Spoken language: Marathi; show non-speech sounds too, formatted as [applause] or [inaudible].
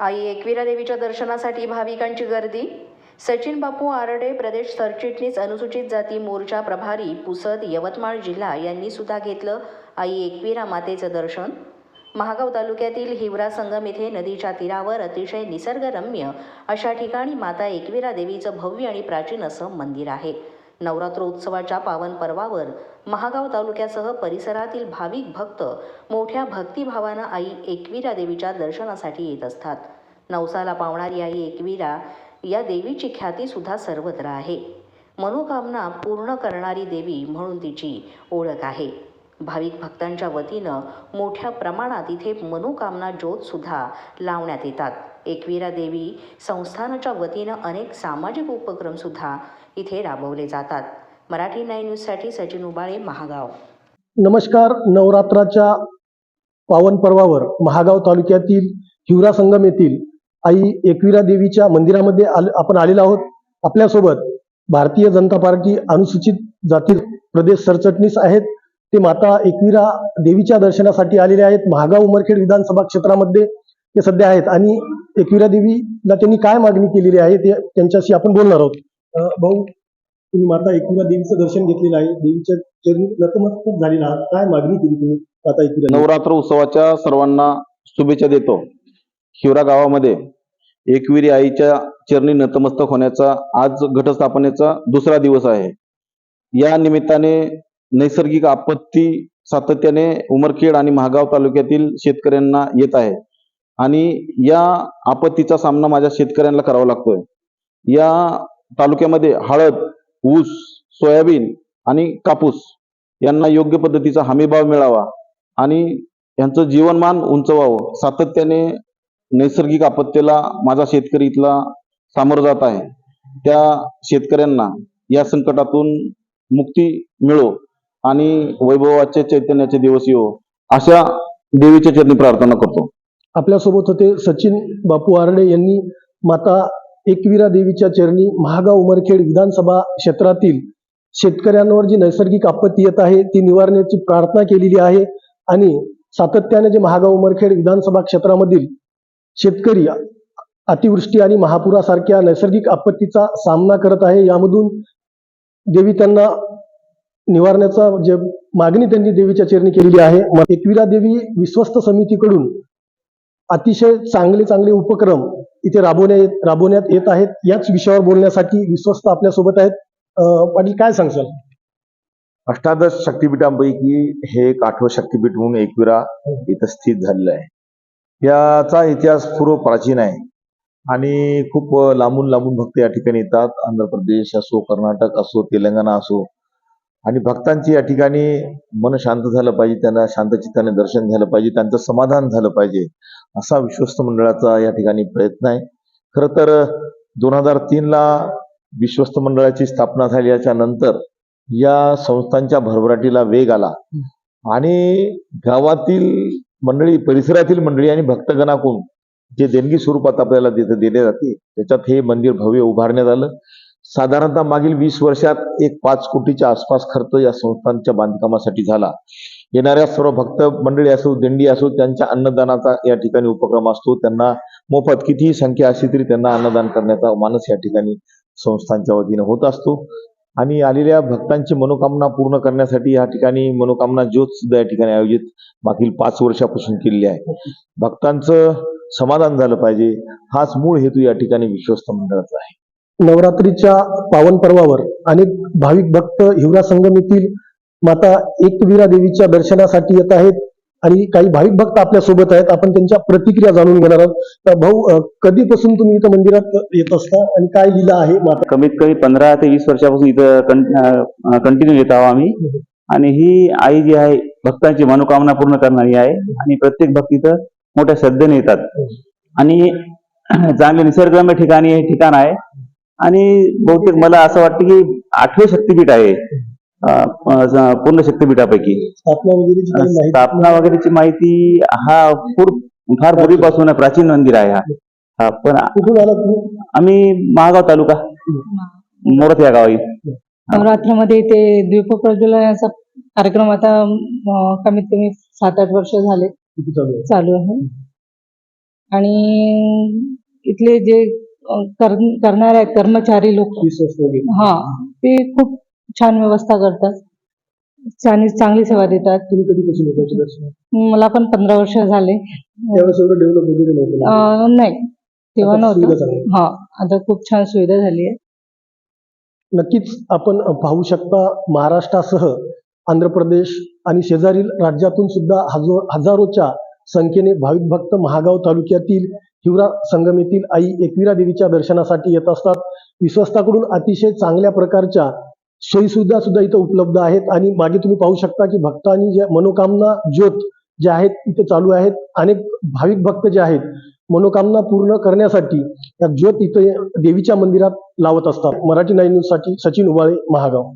आई एकविरा देवीच्या दर्शनासाठी भाविकांची गर्दी. सचिन बापू आरडे प्रदेश सरचिटणीस अनुसूचित जाती मोर्चा प्रभारी पुसद यवतमाळ जिल्हा यांनी सुद्धा घेतलं आई एकविरा मातेचं दर्शन. महागाव तालुक्यातील हिवरा संगम येथे नदीच्या तीरावर अतिशय निसर्गरम्य अशा ठिकाणी माता एकविरा देवीचं भव्य आणि प्राचीन असं मंदिर आहे. नवरात्रोत्सवाच्या पावन पर्वावर महागाव तालुक्यासह परिसरातील भाविक भक्त मोठ्या भक्तिभावानं आई एकविरा देवीच्या दर्शनासाठी येत असतात. नवसाला पावणारी आई एकविरा या देवीची ख्याती सुद्धा सर्वत्र आहे. मनोकामना पूर्ण करणारी देवी म्हणून तिची ओळख आहे. भाविक भक्तांच्या वतीनं मोठ्या प्रमाणात इथे मनोकामना ज्योतसुद्धा लावण्यात येतात. एकविरा देवी संस्थानाच्या वतीनं अनेक सामाजिक उपक्रमसुद्धा इथे राबवले जातात. मराठी नाईन न्यूजसाठी सचिन उबाळे महागाव. नमस्कार. नवरात्राच्या पावन पर्वावर महागाव तालुक्यातील हिवरा संगम येथील आई एकविरा देवीच्या मंदिरामध्ये आल आपण आलेलो आहोत. आपल्यासोबत भारतीय जनता पार्टी अनुसूचित जाती प्रदेश सरचटणीस आहेत. ते माता एकविरा देवीच्या दर्शनासाठी आलेले आहेत. महागाव उमरखेड विधानसभा क्षेत्रामध्ये ते सध्या आहेत. आणि एकविरा देवीला त्यांनी काय मागणी केलेली आहे ते त्यांच्याशी आपण बोलणार आहोत. भाऊ तुम्ही माता एकविरा देवीचं दर्शन घेतलेलं आहे. देवीच्या चरणी नतमस्तक झालेला आहात काय मागणी केली तुम्ही माता एकविरा नवरात्र उत्सवाच्या सर्वांना शुभेच्छा देतो. हिवरा गावामध्ये एकविरी आईच्या चरणी नतमस्तक होण्याचा आज घटस्थापनेचा दुसरा दिवस आहे. या निमित्ताने नैसर्गिक आपत्ती सातत्याने उमरखेड आणि महागाव तालुक्यातील शेतकऱ्यांना येत आहे. आणि या आपत्तीचा सामना माझ्या शेतकऱ्यांना करावा लागतोय. या तालुक्यामध्ये हळद ऊस सोयाबीन आणि कापूस यांना योग्य पद्धतीचा हमीभाव मिळावा आणि यांचं जीवनमान उंचवावं. सातत्याने नैसर्गिक आपत्तीला माझा शेतकरी इथला सामोरं जात आहे. त्या शेतकऱ्यांना या संकटातून मुक्ती मिळो आणि वैभवाचे चैतन्याचे दिवस येऊ अशा देवीच्या चरणी प्रार्थना करतो. आपल्यासोबत होते सचिन बापू आरडे यांनी माता एकविरा देवीच्या चरणी महागाव उमरखेड विधानसभा क्षेत्रातील शेतकऱ्यांवर जी नैसर्गिक आपत्ती येत आहे ती निवारण्याची प्रार्थना केलेली आहे आणि सातत्याने जे महागाव उमरखेड विधानसभा क्षेत्रामधील शेतकरी अतिवृष्टी आणि महापुरासारख्या नैसर्गिक आपत्तीचा सामना करत आहे यामधून देवी त्यांना निवारण्याचा जे मागणी त्यांनी देवीच्या चरणी केलेली आहे. एकवीरा एकविरा देवी विश्वस्त समितीकडून अतिशय चांगले चांगले उपक्रम इथे राबवण्यात राबवण्यात येत आहेत. याच विषयावर बोलण्यासाठी विश्वस्त आपल्यासोबत आहेत. अं, पाटील काय सांगशाल? अष्टादश शक्तिपीठांपैकी हे एक आठवं शक्तिपीठ म्हणून एकविरा इथं स्थित झालेलं आहे. याचा इतिहास पूर्व प्राचीन आहे. आणि खूप लांबून लांबून भक्त या ठिकाणी येतात. आंध्र प्रदेश असो कर्नाटक असो तेलंगणा असो. आणि भक्तांची या ठिकाणी मन शांत झालं पाहिजे त्यांना शांतचित्ताने दर्शन झालं पाहिजे त्यांचं समाधान झालं पाहिजे असा विश्वस्त मंडळाचा या ठिकाणी प्रयत्न आहे. खरं तर दोन हजार तीनला विश्वस्त मंडळाची स्थापना झाल्याच्यानंतर या संस्थांच्या भरभराटीला वेग आला. आणि गावातील मंडळी परिसरातील मंडळी आणि भक्तगणाकून जे देणगी स्वरूपात आपल्याला तिथे दिले जाते त्याच्यात हे मंदिर भव्य उभारण्यात आलं. साधारणतः मागील वीस वर्षात एक पाच कोटीच्या आसपास खर्च या संस्थांच्या बांधकामासाठी झाला. येणाऱ्या सर्व भक्त मंडळी असो दिंडी असो त्यांच्या अन्नदानाचा या ठिकाणी उपक्रम असतो. त्यांना मोफत कितीही संख्या असली तरी त्यांना अन्नदान करण्याचा मानस या ठिकाणी संस्थांच्या वतीने होत असतो. आणि आलेल्या भक्तांची मनोकामना पूर्ण करण्यासाठी या ठिकाणी मनोकामना ज्योत सुद्धा या ठिकाणी आयोजित मागील पाच वर्षापासून केलेली आहे. भक्तांचं समाधान झालं पाहिजे. हाच मूळ हेतू या ठिकाणी विश्वस्त मंडळाचा आहे. नवरात्रीच्या पावन पर्वावर अनेक भाविक भक्त हिवरा संगम येथील माता एकवीरा देवीच्या दर्शनासाठी येत आहेत आणि काही भाविक भक्त आपल्यासोबत आहेत. आपण त्यांच्या प्रतिक्रिया जाणून घेणार आहोत. भाऊ कधीपासून तुम्ही इथं मंदिरात येत असता आणि काय लिहिलं आहे माता? कमीत कमी पंधरा ते वीस वर्षापासून इथं कंटिन्यू येत आहोत आम्ही. आणि ही आई जी आहे भक्तांची मनोकामना पूर्ण करणारी आहे. आणि प्रत्येक भक्त इथं मोठ्या श्रद्धेने येतात. आणि [clears throat] चांगले निसर्गरम्य ठिकाणी हे ठिकाण आहे. आणि बहुतेक मला असं वाटतं की आठवे शक्तीपीठ आहे. पूर्ण शक्तीपीठापैकी. स्थापना वगैरेची माहिती स्थापना वगैरेची माहिती हा फार पूर्वीपासून प्राचीन मंदिर आहे हा. हा पण आम्ही महागाव तालुका मोरत या गावी. नवरात्रीमध्ये ते दीप प्रज्वलनाचा कार्यक्रम आता कमीत कमी सात आठ वर्ष झाले चालू आहे. आणि इथले जे करणारे आहेत कर्मचारी लोक हा ते खूप छान व्यवस्था करतात. आणि चांगली सेवा देतात. तुम्ही कधीपासून दर्शन मला पण पंधरा वर्ष झाले. त्यावेळेस एवढं डेव्हलप वगैरे नव्हतं ना? अ, नाही. तेव्हा आता सुविधा नव्हतं चांगली. हा आता खूप छान सुविधा झाली आहे. नक्कीच आपण पाहू शकता महाराष्ट्रासह आंध्र प्रदेश आणि शेजारील राज्यातून सुद्धा हजो हजारोच्या संख्येने भाविक भक्त महागाव तालुक्यातील हिवरा संगमेतील आई एकविरा देवीच्या दर्शनासाठी येत असतात. विश्वस्ताकडून अतिशय चांगल्या प्रकारच्या सोयीसुद्धा सुद्धा इथं उपलब्ध आहेत. आणि मागे तुम्ही पाहू शकता की भक्तांनी ज्या मनोकामना ज्योत ज्या आहेत इथे चालू आहेत. अनेक भाविक भक्त जे आहेत मनोकामना पूर्ण करण्यासाठी या ज्योत इथे देवीच्या मंदिरात लावत असतात. मराठी नाईन न्यूजसाठी सचिन उबाळे महागाव.